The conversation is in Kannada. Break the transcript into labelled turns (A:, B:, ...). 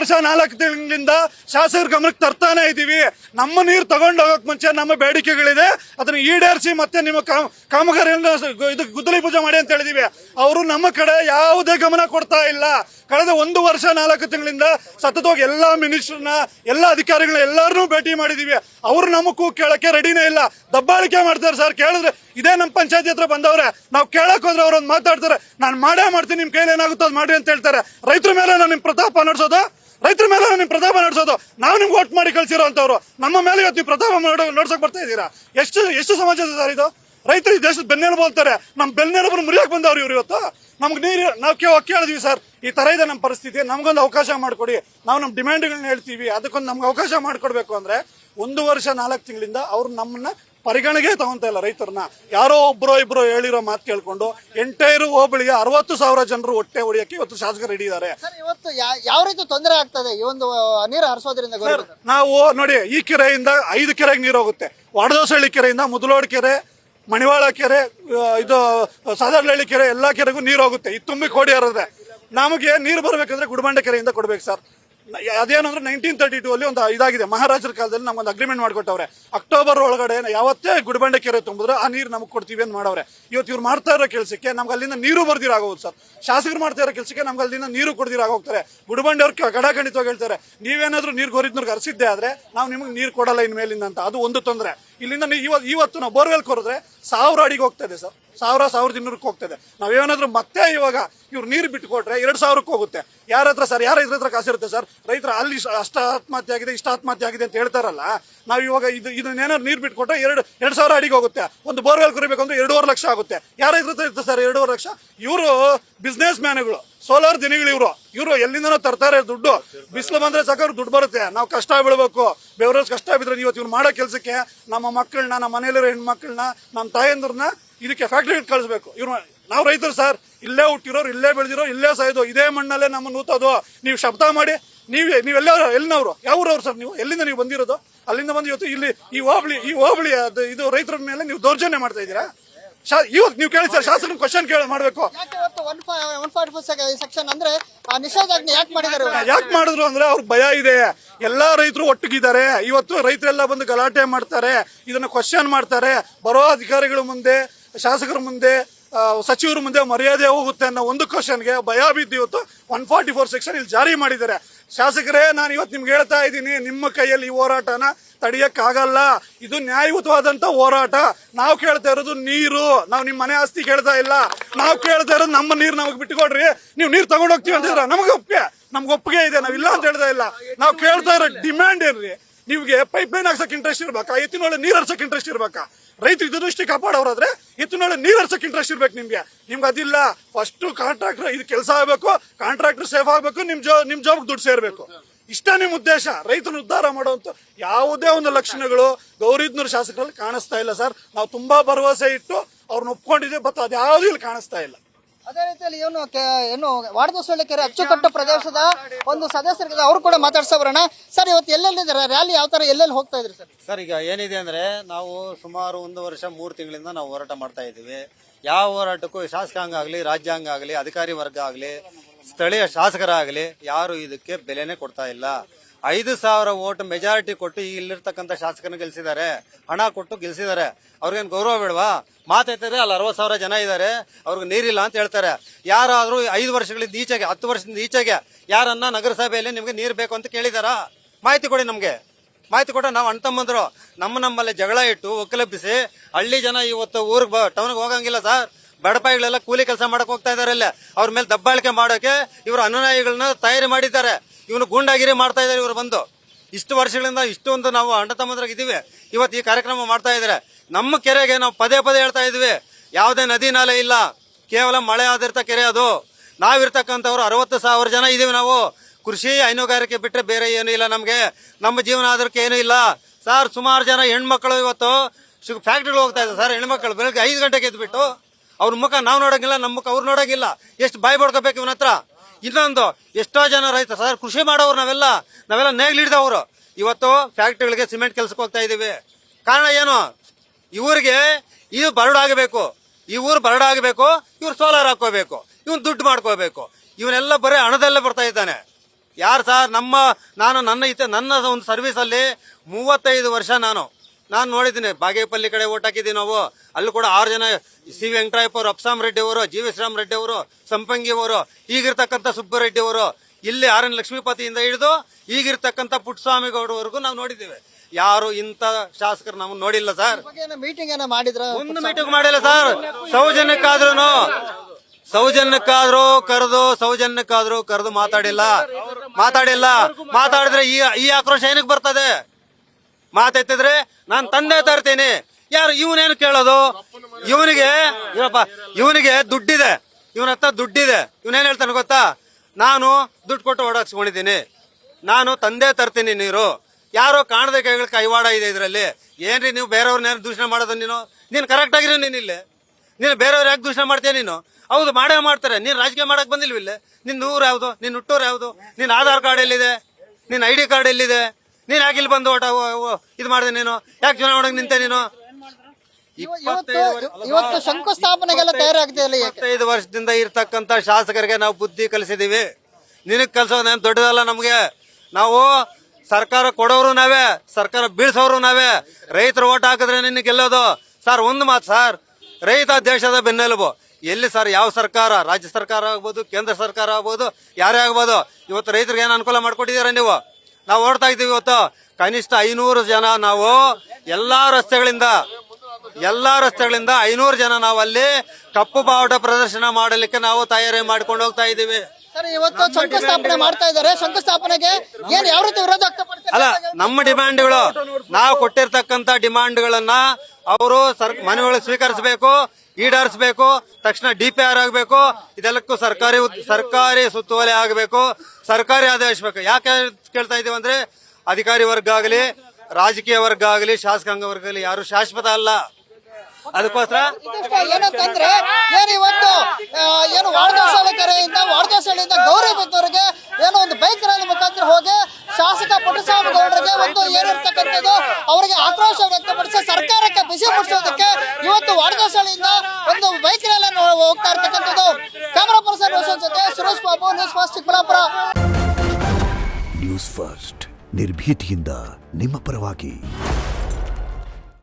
A: ವರ್ಷ ನಾಲ್ಕು ತಿಂಗಳಿಂದ ಶಾಸಕರ ಗಮನಕ್ಕೆ ತರ್ತಾನೆ ಇದ್ದೀವಿ. ನಮ್ಮ ನೀರು ತಗೊಂಡು ಹೋಗೋಕೆ ಮುಂಚೆ ನಮ್ಮ ಬೇಡಿಕೆಗಳಿದೆ. ಅದನ್ನ ಈಡೇರಿಸಿ ಮತ್ತೆ ನಿಮ್ಮ ಕಾಮ- ಕಾಮಗಾರಿಯನ್ನು ಇದು ಗುದ್ದಲಿ ಪೂಜೆ ಮಾಡಿ ಅಂತ ಹೇಳಿದೀವಿ. ಅವರು ನಮ್ಮ ಕಡೆ ಯಾವುದೇ ಗಮನ ಕೊಡ್ತಾ ಇಲ್ಲ. ಕಳೆದ ಒಂದು ವರ್ಷ ನಾಲ್ಕು ತಿಂಗಳಿಂದ ಸತತವಾಗಿ ಎಲ್ಲ ಮಿನಿಸ್ಟರ್ನ, ಎಲ್ಲಾ ಅಧಿಕಾರಿಗಳನ್ನ ಎಲ್ಲರನ್ನೂ ಭೇಟಿ ಮಾಡಿದೀವಿ. ನಮ್ಮ ನಮಗೂ ಕೇಳಕ್ಕೆ ರೆಡಿನೇ ಇಲ್ಲ. ದಬ್ಬಾಳಿಕೆ ಮಾಡ್ತಾರೆ ಸರ್. ಕೇಳಿದ್ರೆ ಇದೇ ನಮ್ಮ ಪಂಚಾಯತಿ ಹತ್ರ ಬಂದವ್ರೆ. ನಾವು ಕೇಳಕ್ ಹೋದ್ರೆ ಅವ್ರೊಂದು ಮಾತಾಡ್ತಾರೆ. ನಾನು ಮಾಡೇ ಮಾಡ್ತೀನಿ. ನಿಮ್ಮ ಕೈಲಿ ಏನಾಗುತ್ತೋ ಅದು ಮಾಡಿ ಅಂತ ಹೇಳ್ತಾರೆ. ರೈತರ ಮೇಲೆ ನಾನು ನಿಮ್ಮ ಪ್ರತಾಪ ನಡೆಸೋದು? ರೈತರ ಮೇಲೆ ನಿಮ್ ಪ್ರತಾಪ ನಡೆಸೋದು, ನಾವು ನಿಮ್ಗೆ ಓಟ್ ಮಾಡಿ ಕಳ್ಸಿರೋ ಅಂತವ್ರು ನಮ್ಮ ಮೇಲೆ ಇವತ್ತು ನೀವು ಪ್ರತಾಪ ನಡ್ಸಕ್ ಬರ್ತಾ ಇದ್ದೀರಾ? ಎಷ್ಟು ಎಷ್ಟು ಸಮಾಜ ಸರ್ ಇದು? ರೈತರು ಈ ದೇಶದ ಬೆನ್ನೆಲುಬು ಅಂತಾರೆ ನಮ್ಮ ಬೆನ್ನೆಲುಬನ್ನು ಮುರಿಯಕ್ ಬಂದವ್ರು ಇವ್ರು ಇವತ್ತು. ನಮ್ಗೆ ನೀರು ನಾವು ಕೇಳಿದ್ವಿ ಸರ್, ಈ ತರ ಇದೆ ನಮ್ಮ ಪರಿಸ್ಥಿತಿ, ನಮ್ಗೊಂದು ಅವಕಾಶ ಮಾಡಿಕೊಡಿ. ನಾವು ನಮ್ಮ ಡಿಮ್ಯಾಂಡ್ಗಳನ್ನ ಹೇಳ್ತೀವಿ, ಅದಕ್ಕೊಂದು ನಮ್ಗೆ ಅವಕಾಶ ಮಾಡಿಕೊಡ್ಬೇಕು ಅಂದ್ರೆ ಒಂದು ವರ್ಷ ನಾಲ್ಕು ತಿಂಗಳಿಂದ ಅವ್ರು ನಮ್ಮನ್ನ ಪರಿಗಣೆಗೆ ತಗೊಂತ ಇಲ್ಲ ರೈತರನ್ನ. ಯಾರೋ ಒಬ್ರು ಇಬ್ರೋ ಹೇಳಿರೋ ಮಾತು ಕೇಳ್ಕೊಂಡು ಎಂಟೈರು ಹೋಬಳಿಗೆ ಅರವತ್ತು ಸಾವಿರ ಜನರು ಹೊಟ್ಟೆ ಹೊಡಿಯಕ್ಕೆ ಇವತ್ತು ಶಾಸಕರು ಹಿಡಿದಾರೆ
B: ಸರ್ ಇವತ್ತು ಯಾ- ಯಾವ ರೀತಿ ತೊಂದರೆ ಆಗ್ತದೆ? ಈ ಒಂದು ನೀರು ಹರಿಸೋದ್ರಿಂದ
A: ಸರ್ ನಾವು ನೋಡಿ ಈ ಕೆರೆಯಿಂದ ಐದು ಕೆರೆಗೆ ನೀರು ಹೋಗುತ್ತೆ. ವಾಡದೋಸಹಳ್ಳಿ ಕೆರೆಯಿಂದ ಮುದಲೋಡ್ ಕೆರೆ ಮಣಿವಾಳ ಕೆರೆ ಆ, ಇದು ಸಾಧಾರಣಹಳ್ಳಿ ಕೆರೆ ಎಲ್ಲಾ ಕೆರೆಗೂ ನೀರು ಹೋಗುತ್ತೆ. ಇದು ತುಂಬಿ ಕೋಡಿ ಹರಿದ್ರೆ ನಮಗೆ ನೀರು ಬರಬೇಕಂದ್ರೆ ಗುಡಬಂಡೆ ಕೆರೆಯಿಂದ ಕೊಡ್ಬೇಕು ಸರ್. ಅದೇನಂದ್ರೆ ನೈನ್ಟೀನ್ ತರ್ಟಿ ಟೂ ಅಲ್ಲಿ ಒಂದು ಇದಾಗಿದೆ. ಮಹಾರಾಜರ ಕಾಲದಲ್ಲಿ ನಮ್ಗೊಂದು ಅಗ್ರಿಮೆಂಟ್ ಮಾಡ್ಕೊಟ್ಟವ್ರೆ. ಅಕ್ಟೋಬರ್ ಒಳಗಡೆ ಯಾವತ್ತೇ ಗುಡಬಂಡೆ ಕೆರೆ ತುಂಬಿದ್ರೆ ಆ ನೀರು ನಮಗೆ ಕೊಡ್ತೀವಿ ಅಂತ ಮಾಡವ್ರೆ. ಇವತ್ತು ಇವ್ರು ಮಾಡ್ತಾ ಇರೋ ಕೆಲಸಕ್ಕೆ ನಮ್ಗೆ ಅಲ್ಲಿಂದ ನೀರು ಬರ್ದಿರಾಗೋದು ಸರ್. ಶಾಸಕರು ಮಾಡ್ತಾ ಇರೋ ಕೆಲಸಕ್ಕೆ ನಮ್ಗೆ ಅಲ್ಲಿಂದ ನೀರು ಕೊಡ್ದಿರಾಗೋಗ್ತಾರೆ ಗುಡಬಂಡೆ ಅವ್ರು ಕಡಾಖಂಡಿತವಾಗಿ ಹೇಳ್ತಾರೆ, ನೀವೇನಾದ್ರೂ ನೀರು ಗೋರಿದ್ನವ್ರಿಗೆ ಹರಿಸಿದ್ದೆ ಆದ್ರೆ ನಾವು ನಿಮ್ಗೆ ನೀರು ಕೊಡಲ್ಲ ಇನ್ಮೇಲಿಂದ ಅಂತ. ಅದು ಒಂದು ತೊಂದರೆ. ಇಲ್ಲಿಂದ ಇವತ್ತು ಇವತ್ತು ನಾವು ಬೋರ್ವೆಲ್ ಕೊರಿದ್ರೆ ಸಾವಿರ ಅಡಿಗೆ ಹೋಗ್ತಾ ಇದೆ ಸರ್. ಸಾವಿರ ಸಾವಿರದ ಇನ್ನೂರಕ್ಕೆ ಹೋಗ್ತದೆ. ನಾವೇನಾದ್ರೂ ಮತ್ತೆ ಇವಾಗ ಇವ್ರು ನೀರು ಬಿಟ್ಟುಕೊಟ್ರೆ ಎರಡು ಸಾವಿರಕ್ಕೆ ಹೋಗುತ್ತೆ. ಯಾರ ಹತ್ರ ಸರ್ ಯಾರ ಇದ್ರ ಹತ್ರ ಕಾಸಿರುತ್ತೆ ಸರ್ ರೈತರ ಅಲ್ಲಿ ಅಷ್ಟು ಆತ್ಮಹತ್ಯೆ ಆಗಿದೆ, ಇಷ್ಟ ಆತ್ಮಹತ್ಯೆ ಆಗಿದೆ ಅಂತ ಹೇಳ್ತಾರಲ್ಲ, ನಾವು ಇವಾಗ ಇದು ಇದನ್ನೇನಾದ್ರು ನೀರು ಬಿಟ್ಕೊಟ್ರೆ ಎರಡು ಎರಡು ಸಾವಿರ ಅಡಿಗೆ ಹೋಗುತ್ತೆ. ಒಂದು ಬೋರ್ವೆಲ್ ಕುರಿಬೇಕು ಅಂದ್ರೆ ಎರಡೂವರೆ ಲಕ್ಷ ಆಗುತ್ತೆ. ಯಾರ ಇದ್ರ ಹತ್ರ ಇರುತ್ತೆ ಸರ್ ಎರಡೂವರೆ ಲಕ್ಷ? ಇವರು ಬಿಸ್ನೆಸ್ ಮ್ಯಾನ್ಗಳು ಸೋಲಾರ್ ದಿನಗಳು ಇವರು. ಇವರು ಎಲ್ಲಿಂದನೋ ತರ್ತಾರೆ ದುಡ್ಡು. ಬಿಸಿಲು ಬಂದ್ರೆ ಸಾಕು ದುಡ್ಡು ಬರುತ್ತೆ. ನಾವು ಕಷ್ಟ ಬೀಳ್ಬೇಕು ಬೆವರೇಜ್ ಕಷ್ಟ ಬಿದ್ರೆ ಇವತ್ತು ಇವ್ರು ಮಾಡೋ ಕೆಲಸಕ್ಕೆ ನಮ್ಮ ಮಕ್ಕಳನ್ನ ನಮ್ಮ ಮನೆಯಲ್ಲಿರೋ ಹೆಣ್ಮಕ್ಳನ್ನ ನಮ್ಮ ತಾಯಂದ್ರನ್ನ ಇದಕ್ಕೆ ಫ್ಯಾಕ್ಟ್ರಿಗೆ ಕಳಿಸ್ಬೇಕು. ಇವ್ರು ನಾವು ರೈತರು ಸರ್ ಇಲ್ಲೇ ಹುಟ್ಟಿರೋರು ಇಲ್ಲೇ ಬೆಳೆದಿರೋ ಇಲ್ಲೇ ಸಾಯ್ದು ಇದೇ ಮಣ್ಣಲ್ಲೇ ನಮ್ಮ ನೂತೋದು ನೀವು ಶಬ್ದ ಮಾಡಿ ನೀವೇ ನೀವೆಲ್ಲ ಎಲ್ಲಿನವರು? ಯಾವ ಊರವ್ರು ಸರ್ ನೀವು? ಎಲ್ಲಿಂದ ನೀವು ಬಂದಿರೋದು? ಅಲ್ಲಿಂದ ಬಂದು ಇವತ್ತು ಇಲ್ಲಿ ಈ ಹೋಬಳಿ ಈ ಹೋಬಳಿ ಅದು ಇದು ರೈತರ ಮೇಲೆ ನೀವು ದೌರ್ಜನ್ಯ ಮಾಡ್ತಾ ಇದ್ದೀರಾ? ಇವತ್ತು ನೀವು ಕೇಳಿ ಸರ್ ಶಾಸನ ಕ್ವಶನ್ ಕೇಳಿ ಮಾಡಬೇಕು.
B: ಸೆಕ್ಷನ್ ಅಂದ್ರೆ ಆ ನಿಷೇಧಾಜ್ಞೆ ಯಾಕೆ ಮಾಡಿದ್ದಾರೆ ಇವ್ರು?
A: ಯಾಕೆ ಮಾಡಿದ್ರು ಅಂದ್ರೆ ಅವ್ರ ಭಯ ಇದೆ. ಎಲ್ಲಾ ರೈತರು ಒಟ್ಟಿಗಿದ್ದಾರೆ. ಇವತ್ತು ರೈತರೆಲ್ಲ ಬಂದು ಗಲಾಟೆ ಮಾಡ್ತಾರೆ. ಇದನ್ನ ಕ್ವಶನ್ ಮಾಡ್ತಾರೆ. ಬರೋ ಅಧಿಕಾರಿಗಳ ಮುಂದೆ ಶಾಸಕರ ಮುಂದೆ ಸಚಿವರ ಮುಂದೆ ಮರ್ಯಾದೆ ಹೋಗುತ್ತೆ ಅನ್ನೋ ಒಂದು ಕ್ವಶನ್ಗೆ ಭಯ ಬಿದ್ದು ಇವತ್ತು ಒನ್ ಫಾರ್ಟಿ ಫೋರ್ ಸೆಕ್ಷನ್ ಇಲ್ಲಿ ಜಾರಿ ಮಾಡಿದ್ದಾರೆ. ಶಾಸಕರೇ, ನಾನು ಇವತ್ತು ನಿಮ್ಗೆ ಹೇಳ್ತಾ ಇದ್ದೀನಿ, ನಿಮ್ಮ ಕೈಯಲ್ಲಿ ಈ ಹೋರಾಟನ ತಡೆಯೋಕ್ಕಾಗಲ್ಲ. ಇದು ನ್ಯಾಯಯುತವಾದಂಥ ಹೋರಾಟ. ನಾವು ಕೇಳ್ತಾ ಇರೋದು ನೀರು. ನಾವು ನಿಮ್ಮ ಮನೆ ಆಸ್ತಿ ಕೇಳ್ತಾ ಇಲ್ಲ. ನಾವು ಕೇಳ್ತಾ ಇರೋದು ನಮ್ಮ ನೀರು ನಮಗೆ ಬಿಟ್ಟುಕೊಡ್ರಿ ನೀವು ನೀರು ತಗೊಂಡೋಗ್ತೀವಿ ಅಂತಿದ್ರ ನಮಗೆ ಒಪ್ಪಿಗೆ. ನಮ್ಗೆ ಒಪ್ಪಿಗೆ ಇದೆ. ನಾವು ಇಲ್ಲ ಅಂತ ಹೇಳ್ತಾ ಇಲ್ಲ. ನಾವು ಕೇಳ್ತಾ ಇರೋ ಡಿಮ್ಯಾಂಡ್ ಏನ್ರಿ? ನಿಮ್ಗೆ ಪೈಪ್ ಲೈನ್ ಹಾಕ್ಸಕ್ ಇಂಟ್ರೆಸ್ಟ್ ಇರ್ಬೇಕಾ? ಎತ್ತಿನೊಳೆ ನೀರು ಹರ್ಸಕ್ ಇಂಟ್ರೆಸ್ಟ್ ಇರ್ಬೇಕಾ? ರೈತರು ಇದು ದೃಷ್ಟಿ ಕಾಪಾಡೋರಾದ್ರೆ ಎತ್ತಿನೊಳೆ ನೀರು ಹರ್ಸಕ್ ಇಂಟ್ರೆಸ್ಟ್ ಇರ್ಬೇಕು ನಿಮ್ಗೆ. ನಿಮ್ಗೆ ಅದಿಲ್ಲ. ಫಸ್ಟ್ ಕಾಂಟ್ರಾಕ್ಟರ್ ಇದು ಕೆಲಸ ಆಗ್ಬೇಕು ಕಾಂಟ್ರಾಕ್ಟರ್ ಸೇಫ್ ಆಗ್ಬೇಕು, ನಿಮ್ ಜೋ ನಿಮ್ ಜಾಬ್ ದುಡ್ಡು ಸೇರ್ಬೇಕು. ಇಷ್ಟ ನಿಮ್ ಉದ್ದೇಶ. ರೈತನ ಉದ್ಧಾರ ಮಾಡುವಂತ ಯಾವುದೇ ಒಂದು ಲಕ್ಷಣಗಳು ಗೌರಿದ್ನೂರು ಶಾಸಕರಲ್ಲಿ ಕಾಣಿಸ್ತಾ ಇಲ್ಲ ಸರ್. ನಾವು ತುಂಬಾ ಭರವಸೆ ಇಟ್ಟು ಅವ್ರನ್ನ ಒಪ್ಕೊಂಡಿದ್ದೆ ಬಟ್ ಅದ್ಯಾವುದೂ ಇಲ್ಲಿ ಕಾಣಿಸ್ತಾ ಇಲ್ಲ.
B: ಅದೇ ರೀತಿಯಲ್ಲಿ ಏನು ಏನು ವಾಡದೋಸಳ್ಳಿ ಕೆರೆ ಅಚ್ಚುಕಟ್ಟು ಪ್ರದೇಶದ ಒಂದು ಸದಸ್ಯರಿಗೆ ಅವ್ರು ಕೂಡ ಮಾತಾಡ್ಸೋ ಬರೋಣ. ಸರ್, ಇವತ್ತು ಎಲ್ಲೆಲ್ಲಿದ್ದಾರೆ? ರ್ಯಾಲಿ ಯಾವ ತರ ಎಲ್ಲೆಲ್ಲಿ ಹೋಗ್ತಾ ಇದ್ರಿ ಸರ್?
C: ಸರ್, ಈಗ ಏನಿದೆ ಅಂದ್ರೆ ನಾವು ಸುಮಾರು ಒಂದು ವರ್ಷ, ಮೂರು ತಿಂಗಳಿಂದ ನಾವು ಹೋರಾಟ ಮಾಡ್ತಾ ಇದ್ದೀವಿ. ಯಾವ ಹೋರಾಟಕ್ಕೂ ಶಾಸಕಾಂಗ ಆಗಲಿ, ರಾಜ್ಯಾಂಗ ಆಗಲಿ, ಅಧಿಕಾರಿ ವರ್ಗ ಆಗಲಿ, ಸ್ಥಳೀಯ ಶಾಸಕರಾಗಲಿ ಯಾರು ಇದಕ್ಕೆ ಬೆಲೆನೇ ಕೊಡ್ತಾ ಇಲ್ಲ. ಐದು ಸಾವಿರ ಓಟ್ ಮೆಜಾರಿಟಿ ಕೊಟ್ಟು ಇಲ್ಲಿರ್ತಕ್ಕಂಥ ಶಾಸಕರನ್ನ ಗೆಲ್ಸಿದ್ದಾರೆ, ಹಣ ಕೊಟ್ಟು ಗೆಲ್ಸಿದ್ದಾರೆ. ಅವ್ರಿಗೇನು ಗೌರವ ಬೇಡವಾ? ಮಾತೈತಾರೆ, ಅಲ್ಲಿ ಅರವತ್ತು ಸಾವಿರ ಜನ ಇದ್ದಾರೆ, ಅವ್ರಿಗೆ ನೀರಿಲ್ಲ ಅಂತ ಹೇಳ್ತಾರೆ. ಯಾರಾದರೂ ಐದು ವರ್ಷಗಳಿಂದ ಈಚೆಗೆ, ಹತ್ತು ವರ್ಷದಿಂದ ಈಚೆಗೆ ಯಾರನ್ನ ನಗರಸಭೆಯಲ್ಲಿ ನಿಮಗೆ ನೀರು ಬೇಕು ಅಂತ ಕೇಳಿದಾರಾ? ಮಾಹಿತಿ ಕೊಡಿ ನಮಗೆ. ಮಾಹಿತಿ ಕೊಟ್ಟ ನಾವು ಅಣ್ಣ ತಮ್ಮಂದರು ನಮ್ಮ ನಮ್ಮಲ್ಲಿ ಜಗಳ ಇಟ್ಟು ಒಕ್ಕಲೆಬ್ಬಿಸಿ ಹಳ್ಳಿ ಜನ ಇವತ್ತು ಊರಿಗೆ ಟೌನ್ಗೆ ಹೋಗಂಗಿಲ್ಲ ಸರ್. ಬಡಪಾಯಿಗಳೆಲ್ಲ ಕೂಲಿ ಕೆಲಸ ಮಾಡೋಕೆ ಹೋಗ್ತಾ ಇದ್ದಾರೆ ಅಲ್ಲೇ ಅವ್ರ ಮೇಲೆ ದಬ್ಬಾಳಿಕೆ ಮಾಡೋಕೆ ಇವರು ಅನುಯಾಯಿಗಳನ್ನ ತಯಾರಿ ಮಾಡಿದ್ದಾರೆ. ಇವನು ಗೂಂಡಾಗಿರಿ ಮಾಡ್ತಾ ಇದ್ದಾರೆ, ಇವರು ಬಂದು. ಇಷ್ಟು ವರ್ಷಗಳಿಂದ ಇಷ್ಟೊಂದು ನಾವು ಅಣ್ಣ ತಮ್ಮದ್ರಾಗ ಇದೀವಿ. ಇವತ್ತು ಈ ಕಾರ್ಯಕ್ರಮ ಮಾಡ್ತಾ ಇದ್ದಾರೆ. ನಮ್ಮ ಕೆರೆಗೆ ನಾವು ಪದೇ ಪದೇ ಹೇಳ್ತಾ ಇದ್ವಿ. ಯಾವುದೇ ನದಿ ನಾಲೆ ಇಲ್ಲ. ಕೇವಲ ಮಳೆ ಆದಿರ್ತ ಕೆರೆ ಅದು. ನಾವಿರ್ತಕ್ಕಂಥವ್ರು ಅರವತ್ತು ಸಾವಿರ ಜನ ಇದ್ದೀವಿ ನಾವು. ಕೃಷಿ ಹೈನುಗಾರಿಕೆ ಬಿಟ್ಟರೆ ಬೇರೆ ಏನೂ ಇಲ್ಲ ನಮಗೆ. ನಮ್ಮ ಜೀವನ ಆಧಾರಕ್ಕೆ ಏನೂ ಇಲ್ಲ. ಸರ್ ಸುಮಾರು ಜನ ಹೆಣ್ಮಕ್ಳು ಇವತ್ತು ಫ್ಯಾಕ್ಟ್ರಿಗಳು ಹೋಗ್ತಾ ಇದ್ದಾರೆ. ಸರ್ ಹೆಣ್ಮಕ್ಳು ಬೆಳಗ್ಗೆ ಐದು ಗಂಟೆಗೆ ಎದ್ಬಿಟ್ಟು ಅವ್ರ ಮುಖ ನಾವು ನೋಡೋಂಗಿಲ್ಲ ನಮ್ಮ ಮುಖ ಅವ್ರು ನೋಡೋಂಗಿಲ್ಲ. ಎಷ್ಟು ಬಾಯಿ ಬಡ್ಕೋಬೇಕು ಇವನ ಹತ್ರ? ಇನ್ನೊಂದು, ಎಷ್ಟೋ ಜನ ರೈತ ಸರ್, ಕೃಷಿ ಮಾಡೋರು ನಾವೆಲ್ಲ ನಾವೆಲ್ಲ ನೇಗ್ಲಿಡ್ದವರು ಇವತ್ತು ಫ್ಯಾಕ್ಟ್ರಿಗಳಿಗೆ ಸಿಮೆಂಟ್ ಕೆಲ್ಸಕ್ಕೆ ಹೋಗ್ತಾ ಇದ್ದೀವಿ ಕಾರಣ ಏನು? ಇವ್ರಿಗೆ ಇದು ಬರಡಾಗಬೇಕು ಈ ಊರು ಬರಡಾಗಬೇಕು ಇವ್ರು ಸೋಲಾರ್ ಹಾಕೋಬೇಕು ಇವ್ನು ದುಡ್ಡು ಮಾಡ್ಕೋಬೇಕು. ಇವನ್ನೆಲ್ಲ ಬರೀ ಹಣದಲ್ಲೇ ಬರ್ತಾ ಇದ್ದಾನೆ. ಯಾರು ಸರ್? ನಮ್ಮ, ನಾನು, ನನ್ನ ಇತ ನನ್ನ ಒಂದು ಸರ್ವಿಸಲ್ಲಿ ಮೂವತ್ತೈದು ವರ್ಷ ನಾನು ನಾನು ನೋಡಿದ್ದೀನಿ ಬಾಗೇಪಲ್ಲಿ ಕಡೆ ಓಟ್ ಹಾಕಿದ್ದೀವಿ ನಾವು. ಅಲ್ಲೂ ಕೂಡ ಆರು ಜನ ಸಿ ವೆಂಕಟರಾಯಪ್ಪ ಅವರು ಅಪ್ಸಾಮ್ ರೆಡ್ಡಿ ಅವರು ಜಿ ವಿ ಶ್ರೀರಾಮ್ ರೆಡ್ಡಿ ಅವರು ಸಂಪಂಗಿ ಅವರು ಈಗಿರ್ತಕ್ಕಂಥ ಸುಬ್ಬರೆಡ್ಡಿ ಅವರು ಇಲ್ಲಿ ಆರ್ ಎನ್ ಲಕ್ಷ್ಮೀಪತಿಯಿಂದ ಹಿಡಿದು ಈಗಿರ್ತಕ್ಕಂಥ ಪುಟ್ಟಸ್ವಾಮಿಗೌಡವರೆಗೂ ನಾವು ನೋಡಿದ್ದೇವೆ. ಯಾರು ಇಂಥ ಶಾಸಕರು ನಾವು ನೋಡಿಲ್ಲ ಸರ್.
B: ಮೀಟಿಂಗ್ ಏನೋ ಮಾಡಿದ್ರ
C: ಒಂದು ಮೀಟಿಂಗ್ ಮಾಡಿಲ್ಲ ಸರ್. ಸೌಜನ್ಯಕ್ಕಾದ್ರೂ ಸೌಜನ್ಯಕ್ಕಾದ್ರೂ ಕರೆದು ಸೌಜನ್ಯಕ್ಕಾದ್ರೂ ಕರೆದು ಮಾತಾಡಿಲ್ಲ. ಮಾತಾಡಿಲ್ಲ. ಮಾತಾಡಿದ್ರೆ ಈ ಈ ಆಕ್ರೋಶ ಏನಕ್ಕೆ ಬರ್ತದೆ? ಮಾತೆತ್ತಿದ್ರೆ ನಾನು ತಂದೆ ತರ್ತೀನಿ. ಯಾರು ಇವನೇನು ಕೇಳೋದು? ಇವನಿಗೆ ಇವಪ್ಪ ಇವನಿಗೆ ದುಡ್ಡಿದೆ. ಇವನ ಹತ್ರ ದುಡ್ಡಿದೆ. ಇವನೇನ್ ಹೇಳ್ತಾನೆ ಗೊತ್ತಾ? ನಾನು ದುಡ್ಡು ಕೊಟ್ಟು ಓಡಾಕ್ಸ್ಕೊಂಡಿದ್ದೀನಿ ನಾನು ತಂದೆ ತರ್ತೀನಿ ನೀರು. ಯಾರೋ ಕಾಣದ ಕೈಗಳ ಕೈವಾಡ ಇದೆ ಇದರಲ್ಲಿ. ಏನ್ರಿ ನೀವು ಬೇರೆಯವ್ರನ್ನ ದೂಷಣೆ ಮಾಡೋದು ನೀನು? ನೀನು ಕರೆಕ್ಟ್ ಆಗಿರೋ ನೀನು ಇಲ್ಲಿ. ನೀನು ಬೇರೆಯವ್ರು ಯಾಕೆ ದೂಷಣೆ ಮಾಡ್ತೀಯ ನೀನು? ಹೌದು, ಮಾಡೇ ಮಾಡ್ತಾರೆ. ನೀನು ರಾಜಕೀಯ ಮಾಡಕ್ಕೆ ಬಂದಿಲ್ವಿಲ್ಲ? ನಿನ್ನ ಊರು ಯಾವುದು? ನಿನ್ನ ಹುಟ್ಟೂರು ಯಾವುದು? ನಿನ್ನ ಆಧಾರ್ ಕಾರ್ಡ್ ಎಲ್ಲಿದೆ? ನಿನ್ನ ಐ ಡಿ ಕಾರ್ಡ್ ಎಲ್ಲಿದೆ? ನೀನು ಯಾಕೆ ಇಲ್ಲಿ ಬಂದು ಓಟ ಇದು ಮಾಡಿದೆ ನೀನು? ಯಾಕೆ ಚುನಾವಣೆಗೆ ನಿಂತೆ ನೀನು?
B: ಇವತ್ತು ಇವತ್ತು ಶಂಕುಸ್ಥಾಪನೆಗೆಲ್ಲ ತಯಾರಾಗ್ತಿಲ್ಲ
C: ಇಪ್ಪತ್ತೈದು ವರ್ಷದಿಂದ ಇರ್ತಕ್ಕಂತ ಶಾಸಕರಿಗೆ ನಾವು ಬುದ್ಧಿ ಕಲಿಸಿದೀವಿ. ನಿನಗೆ ಕಲಿಸೋದೇನು ದೊಡ್ಡದಲ್ಲ ನಮಗೆ. ನಾವು ಸರ್ಕಾರ ಕೊಡೋರು ನಾವೇ ಸರ್ಕಾರ ಬೀಳ್ಸೋರು ನಾವೇ. ರೈತರು ಓಟ್ ಹಾಕಿದ್ರೆ ನಿನ್ನ ಗೆಲ್ಲೋದು. ಸರ್ ಒಂದು ಮಾತು ಸರ್ ರೈತ ದೇಶದ ಬೆನ್ನೆಲುಬು. ಎಲ್ಲಿ ಸರ್ ಯಾವ ಸರ್ಕಾರ? ರಾಜ್ಯ ಸರ್ಕಾರ ಆಗ್ಬೋದು ಕೇಂದ್ರ ಸರ್ಕಾರ ಆಗ್ಬೋದು ಯಾರೇ ಆಗ್ಬೋದು. ಇವತ್ತು ರೈತರಿಗೆ ಏನು ಅನುಕೂಲ ಮಾಡ್ಕೊಟ್ಟಿದ್ದೀರಾ ನೀವು? ನಾವು ಓಡ್ತಾ ಇದ್ದೀವಿ ಇವತ್ತು. ಕನಿಷ್ಠ ಐನೂರು ಜನ ನಾವು ಎಲ್ಲಾ ರಸ್ತೆಗಳಿಂದ ಎಲ್ಲಾ ರಸ್ತೆಗಳಿಂದ ಐನೂರು ಜನ ನಾವು ಅಲ್ಲಿ ಕಪ್ಪು ಬಾವುಟ ಪ್ರದರ್ಶನ ಮಾಡಲಿಕ್ಕೆ ನಾವು ತಯಾರಿ ಮಾಡ್ಕೊಂಡು ಹೋಗ್ತಾ ಇದ್ದೀವಿ.
B: ಇವತ್ತು ಶಂಕುಸ್ಥಾಪನೆ ಮಾಡ್ತಾ ಇದ್ದಾರೆ. ಶಂಕುಸ್ಥಾಪನೆಗೆ ಏನ್ ಯಾವ ರೀತಿ ವಿರೋಧ ವ್ಯಕ್ತಪಡಿಸ್ತಾರೆ
C: ಅಲ್ಲ ನಮ್ಮ ಡಿಮ್ಯಾಂಡ್ಗಳು ನಾವು ಕೊಟ್ಟಿರ್ತಕ್ಕಂತ ಡಿಮ್ಯಾಂಡ್ಗಳನ್ನ ಅವರು ಸರ್ ಮನವಿಗಳು ಸ್ವೀಕರಿಸಬೇಕು ಈಡೇರಿಸಬೇಕು. ತಕ್ಷಣ ಡಿ ಪಿ ಆರ್ ಆಗಬೇಕು. ಇದೆಲ್ಲಕ್ಕೂ ಸರ್ಕಾರಿ ಸರ್ಕಾರಿ ಸುತ್ತೋಲೆ ಆಗಬೇಕು. ಸರ್ಕಾರಿ ಆದೇಶ ಬೇಕು. ಯಾಕೆ ಕೇಳ್ತಾ ಇದೀವಿ ಅಂದ್ರೆ ಅಧಿಕಾರಿ ವರ್ಗ ಆಗಲಿ, ರಾಜಕೀಯ ವರ್ಗ ಆಗಲಿ, ಶಾಸಕಾಂಗ ವರ್ಗ ಆಗಲಿ, ಯಾರು ಶಾಶ್ವತ ಅಲ್ಲ. ಅದಕ್ಕೋಸ್ಕರ
B: ಏನು ಏನಂತಂದ್ರೆ ಏನು ಇವತ್ತು ಏನು ವಾರದಾಸಹಳ್ಳಿ ಕೆರೆಯಿಂದ ಗೌರವ ಬಂದವರಿಗೆ ಏನೋ ಒಂದು ಬೈಕ್ ರ್ಯಾಲಿ ಮುಖಾಂತರ ಹೋಗಿ ಶಾಸಕ ಪುಟ್ಟಸ್ವಾಮಿ ಗೌಡರಿಗೆ ಒಂದು ಏನಿರ್ತಕ್ಕಂಥದ್ದು ಅವರಿಗೆ ಆಕ್ರೋಶ ವ್ಯಕ್ತಪಡಿಸಿ ಸರ್ಕಾರಕ್ಕೆ ಬಿಸಿ ಇವತ್ತು ವಾರದಾಸಹಳ್ಳಿಯಿಂದ ಒಂದು ಬೈಕ್ ರ್ಯಾಲಿ ಹೋಗ್ತಾ ಇರ್ತಕ್ಕಂಥದ್ದು ಕ್ಯಾಮರಾ ಪರ್ಸನ್ ರೋಷನ್ ಜೊತೆ Suresh Babu, news fast, Chikkaballapura.
D: News first, ನಿರ್ಭೀತಿಯಿಂದ ನಿಮ್ಮ ಪರವಾಗಿ.